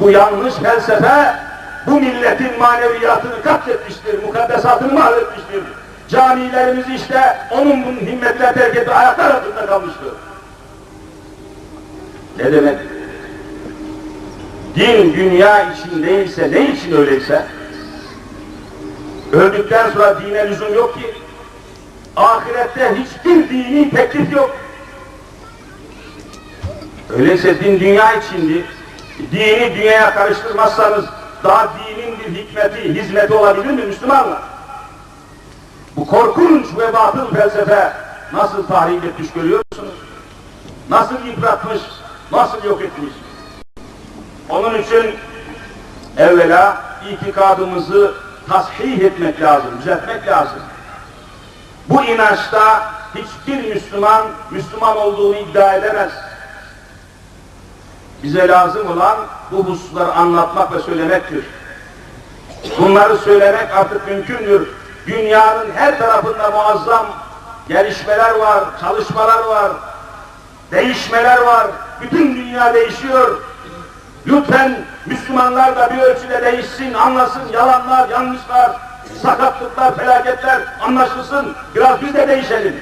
Bu yanlış felsefe bu milletin maneviyatını katletmiştir, mukaddesatını mahvetmiştir. Camilerimiz işte onun bunun himmetine terk etti, ayaklar altında kalmıştır. Ne demek? Din dünya için değilse, ne için öyleyse? Öldükten sonra dine lüzum yok ki. Ahirette hiçbir dini teklif yok. Öyleyse din dünya içindi. Dini dünyaya karıştırmazsanız daha dinin bir hikmeti, hizmeti olabilir mi Müslümanlar? Bu korkunç ve batıl felsefe nasıl tahrip etmiş görüyorsunuz? Nasıl yıpratmış, nasıl yok etmiş? Onun için evvela itikadımızı tasih etmek lazım, düzeltmek lazım. Bu inançta hiçbir Müslüman, Müslüman olduğunu iddia edemez. Bize lazım olan bu hususları anlatmak ve söylemektir. Bunları söylemek artık mümkündür. Dünyanın her tarafında muazzam gelişmeler var, çalışmalar var, değişmeler var. Bütün dünya değişiyor. Lütfen Müslümanlar da bir ölçüde değişsin, anlasın, yalanlar, yanlışlar, sakatlıklar, felaketler anlaşılsın. Biraz biz de değişelim.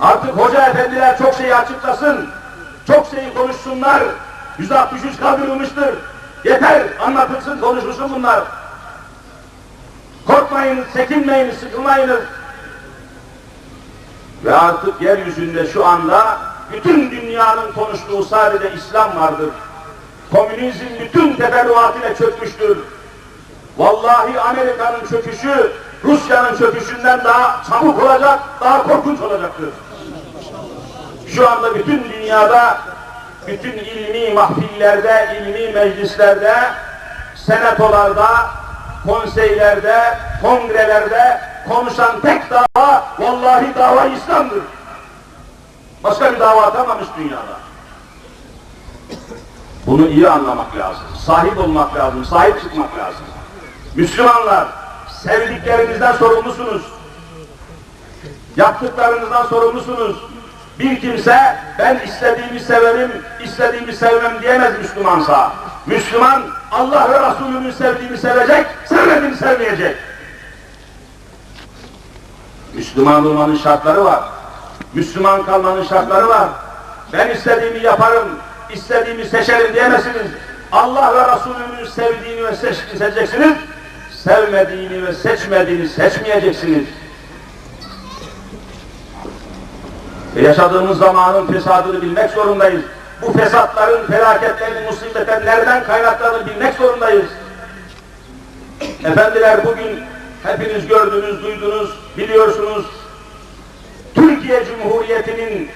Artık hoca efendiler çok şeyi açıklasın, çok şeyi konuşsunlar. 163 kaldırılmıştır. Yeter, anlatılsın, konuşulsun bunlar. Korkmayın, çekinmeyin, sıkılmayınız. Ve artık yeryüzünde şu anda bütün dünyanın konuştuğu sadece İslam vardır. Komünizm bütün teferruatıyla çökmüştür. Vallahi Amerika'nın çöküşü Rusya'nın çöküşünden daha çabuk olacak, daha korkunç olacaktır. Şu anda bütün dünyada, bütün ilmi mahfillerde, ilmi meclislerde, senatolarda, konseylerde, kongrelerde konuşan tek dava, vallahi dava İslam'dır. Başka bir dava atamamış dünyada. Bunu iyi anlamak lazım. Sahip olmak lazım, sahip çıkmak lazım. Müslümanlar, sevdiklerinizden sorumlusunuz. Yaptıklarınızdan sorumlusunuz. Bir kimse ben istediğimi severim, istediğimi sevmem diyemez Müslümansa. Müslüman Allah ve Resulü'nün sevdiğini sevecek, sevmediğini sevmeyecek. Müslüman olmanın şartları var. Müslüman kalmanın şartları var. Ben istediğimi yaparım, istediğimi seçerim diyemezsiniz. Allah ve Resulü'nün sevdiğini ve seçeceksiniz. Sevmediğini ve seçmediğini seçmeyeceksiniz. E yaşadığımız zamanın fesadını bilmek zorundayız. Bu fesatların, felaketlerin, musibetlerin nereden kaynaklandığını bilmek zorundayız. Efendiler bugün hepiniz gördünüz, duydunuz, biliyorsunuz. Türkiye Cumhuriyeti'nin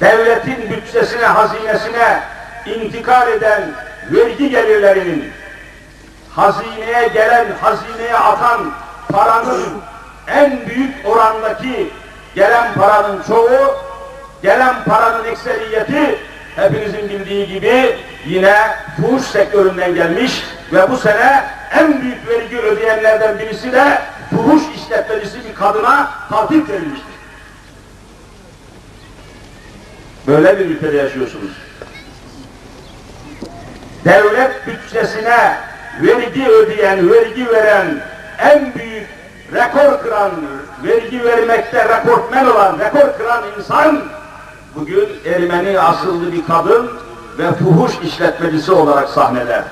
devletin bütçesine, hazinesine intikal eden vergi gelirlerinin hazineye gelen, hazineye atan paranın en büyük orandaki gelen paranın çoğu, gelen paranın ekseriyeti hepinizin bildiği gibi yine fuhuş sektöründen gelmiş ve bu sene en büyük vergi ödeyenlerden birisi de fuhuş işletmecisi bir kadına tatil verilmiştir. Böyle bir ülkede yaşıyorsunuz. Devlet bütçesine vergi ödeyen, vergi veren en büyük rekor kıran, vergi vermekte rekortmen olan, rekor kıran insan bugün Ermeni asıllı bir kadın ve fuhuş işletmecisi olarak sahnede.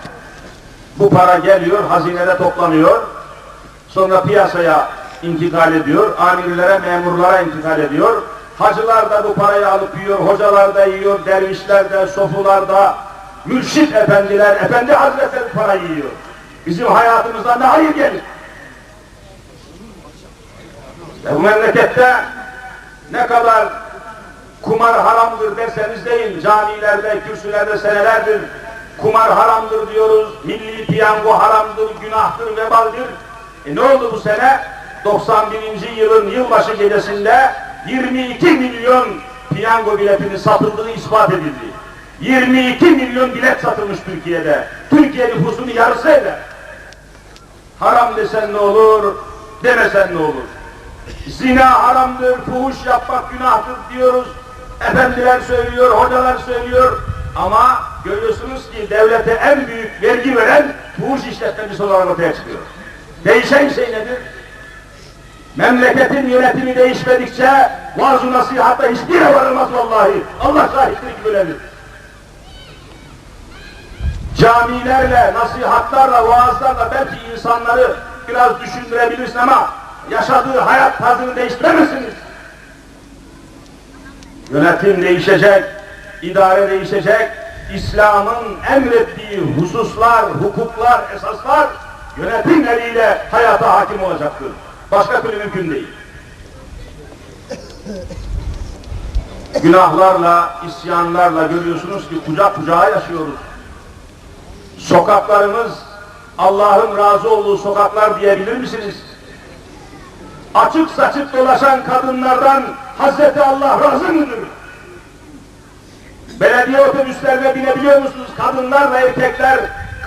Bu para geliyor, hazinede toplanıyor, sonra piyasaya intikal ediyor, amirlere, memurlara intikal ediyor. Hacılar da bu parayı alıp yiyor, hocalar da yiyor, dervişler de, sofular mürşit efendiler, efendi hazretleri parayı yiyor. Bizim hayatımızda ne hayır gelir? Ve bu memlekette ne kadar kumar haramdır derseniz deyin, camilerde, kürsülerde senelerdir kumar haramdır diyoruz, milli piyango haramdır, günahtır, vebaldir. E ne oldu bu sene? 91. yılın yılbaşı gecesinde 22 milyon piyango biletinin satıldığı ispat edildi. 22 milyon bilet satılmış Türkiye'de. Türkiye nüfusunun yarısı eder. Haram desen ne olur, demesen ne olur? Zina haramdır, fuhuş yapmak günahtır diyoruz. Efendiler söylüyor, hocalar söylüyor. Ama görüyorsunuz ki devlete en büyük vergi veren fuhuş işletmecisi olarak ortaya çıkıyor. Değişen şey nedir? Memleketin yönetimi değişmedikçe vaaz-ı nasihatta hiçbir yere varılmaz vallahi. Allah şahittir ki böyledir. Camilerle, nasihatlarla, vaazlarla belki insanları biraz düşündürebilirsin ama yaşadığı hayat tarzını değiştiremezsiniz. Yönetim değişecek, idare değişecek, İslam'ın emrettiği hususlar, hukuklar, esaslar yönetim eliyle hayata hakim olacaktır. Başka türlü mümkün değil. Günahlarla, isyanlarla görüyorsunuz ki kucak kucağa yaşıyoruz. Sokaklarımız Allah'ın razı olduğu sokaklar diyebilir misiniz? Açık saçık dolaşan kadınlardan Hazreti Allah razı mıdır? Belediye otobüslerine binebiliyor musunuz? Kadınlarla erkekler,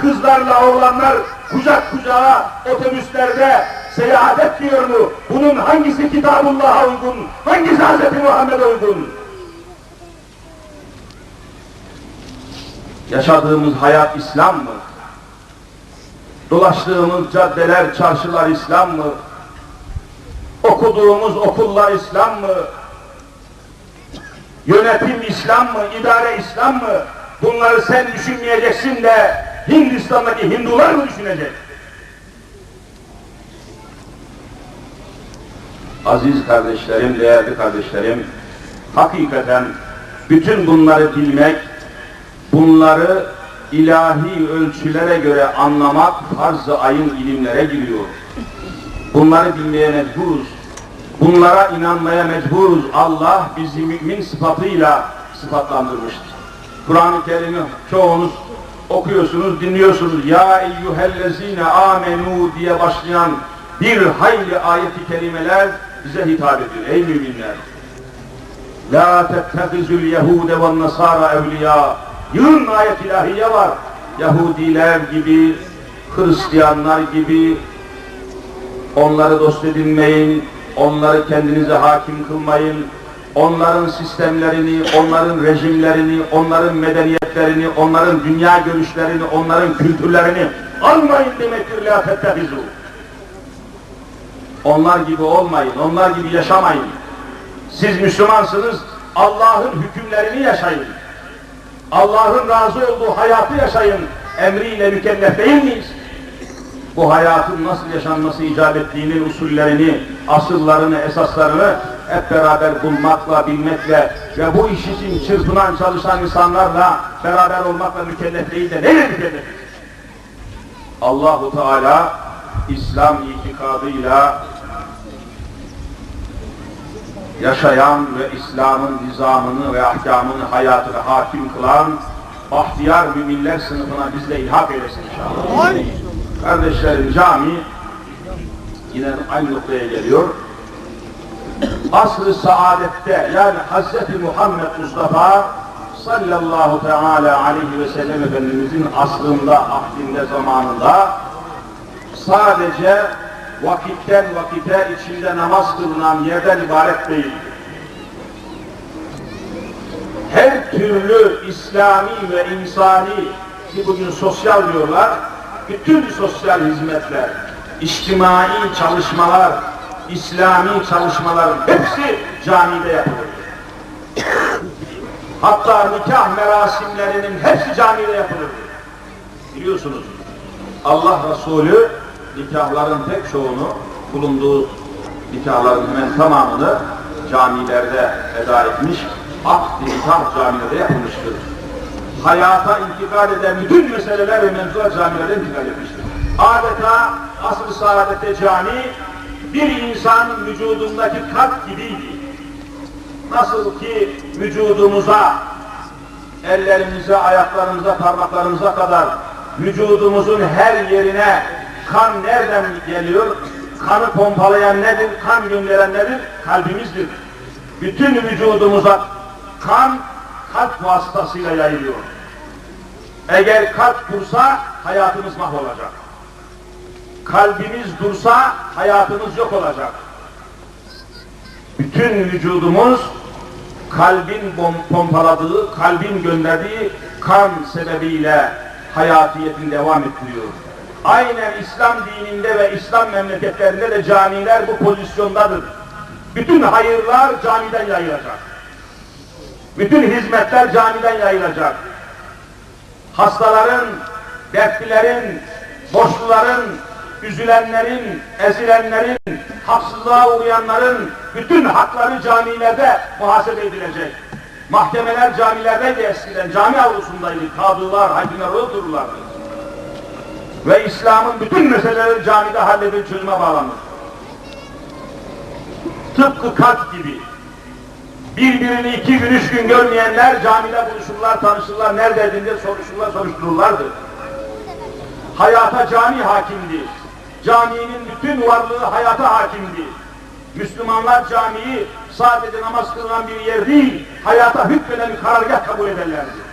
kızlarla oğlanlar kucak kucağa otobüslerde seyahat etmiyor mu? Bunun hangisi Kitabullah'a uygun? Hangisi Hazreti Muhammed'e uygun? Yaşadığımız hayat İslam mı? Dolaştığımız caddeler, çarşılar İslam mı? Okuduğumuz okullar İslam mı? Yönetim İslam mı? İdare İslam mı? Bunları sen düşünmeyeceksin de Hindistan'daki Hindular mı düşünecek? Aziz kardeşlerim, değerli kardeşlerim, hakikaten bütün bunları bilmek, bunları ilahi ölçülere göre anlamak farz-ı ayın ilimlere giriyor. Bunları bilmeye mecburuz. Bunlara inanmaya mecburuz. Allah bizi mümin sıfatıyla sıfatlandırmıştır. Kur'an-ı Kerim'i çoğunuz okuyorsunuz, dinliyorsunuz. Ya eyyühellezine amenu diye başlayan bir hayli ayeti kerimeler bize hitap ediyor. Ey müminler! La tettehizül yehude ve nasara evliya. Yığın ayet ilahiye var. Yahudiler gibi, Hristiyanlar gibi onları dost edinmeyin, onları kendinize hakim kılmayın, onların sistemlerini, onların rejimlerini, onların medeniyetlerini, onların dünya görüşlerini, onların kültürlerini almayın demektir la tettehizu. Onlar gibi olmayın, onlar gibi yaşamayın. Siz Müslümansınız, Allah'ın hükümlerini yaşayın. Allah'ın razı olduğu hayatı yaşayın. Emriyle mükellef değil miyiz? Bu hayatın nasıl yaşanması icap ettiğinin usullerini, asıllarını, esaslarını hep beraber bulmakla, bilmekle ve bu iş için çırpınan, çalışan insanlarla beraber olmakla mükellef değil de neyle mükellefiz? Allahu Teala İslam itikadıyla yaşayan ve İslam'ın nizamını ve ahkamını hayatına hakim kılan bahtiyar müminler sınıfına bizle ilhak eylesin inşallah. Kardeşlerim cami yine aynı noktaya geliyor. Asr-ı saadette yani Hz. Muhammed Mustafa sallallahu teala aleyhi ve sellem Efendimizin asrında, ahdinde, zamanında sadece vakitten vakite içinde namaz kılınan yerden ibaret değil. Her türlü İslami ve insani ki bugün sosyal diyorlar, bütün sosyal hizmetler, içtimai çalışmalar, İslami çalışmaların hepsi camide yapılır. Hatta nikah merasimlerinin hepsi camide yapılır. Biliyorsunuz Allah Resulü nikahların pek çoğunu bulunduğu nikahların hemen tamamını camilerde eda etmiş. Akdi nikah camilerde yapılmıştır. Hayata intikal eden bütün meseleler ve mevzular camilerde intikal etmiştir. Adeta asr-ı saadette cami bir insanın vücudundaki kalp gibiydi. Nasıl ki vücudumuza, ellerimize, ayaklarımıza, parmaklarımıza kadar vücudumuzun her yerine kan nereden geliyor? Kanı pompalayan nedir? Kan gönderen nedir? Kalbimizdir. Bütün vücudumuza kan kalp vasıtasıyla yayılıyor. Eğer kalp dursa hayatımız mahvolacak. Kalbimiz dursa hayatımız yok olacak. Bütün vücudumuz kalbin pompaladığı, kalbin gönderdiği kan sebebiyle hayatiyetini devam ettiriyor. Aynen İslam dininde ve İslam memleketlerinde de camiler bu pozisyondadır. Bütün hayırlar camiden yayılacak. Bütün hizmetler camiden yayılacak. Hastaların, dertlilerin, borçluların, üzülenlerin, ezilenlerin, haksızlığa uğrayanların bütün hakları camilerde muhasebe edilecek. Mahkemeler camilerdeydi eskiden, cami avlusundaydı. Kadılar, hakimler orada dururlardı. Ve İslam'ın bütün meseleleri camide halledilir, çözüme bağlanır. Tıpkı kat gibi. Birbirini iki gün, üç gün görmeyenler camide buluşurlar, tanışırlar, neredeydin diye soruşurlar, soruştururlardı. Hayata cami hakimdi. Caminin bütün varlığı hayata hakimdi. Müslümanlar camiyi sadece namaz kılınan bir yer değil, hayata hükmeden bir karargah kabul ederlerdi.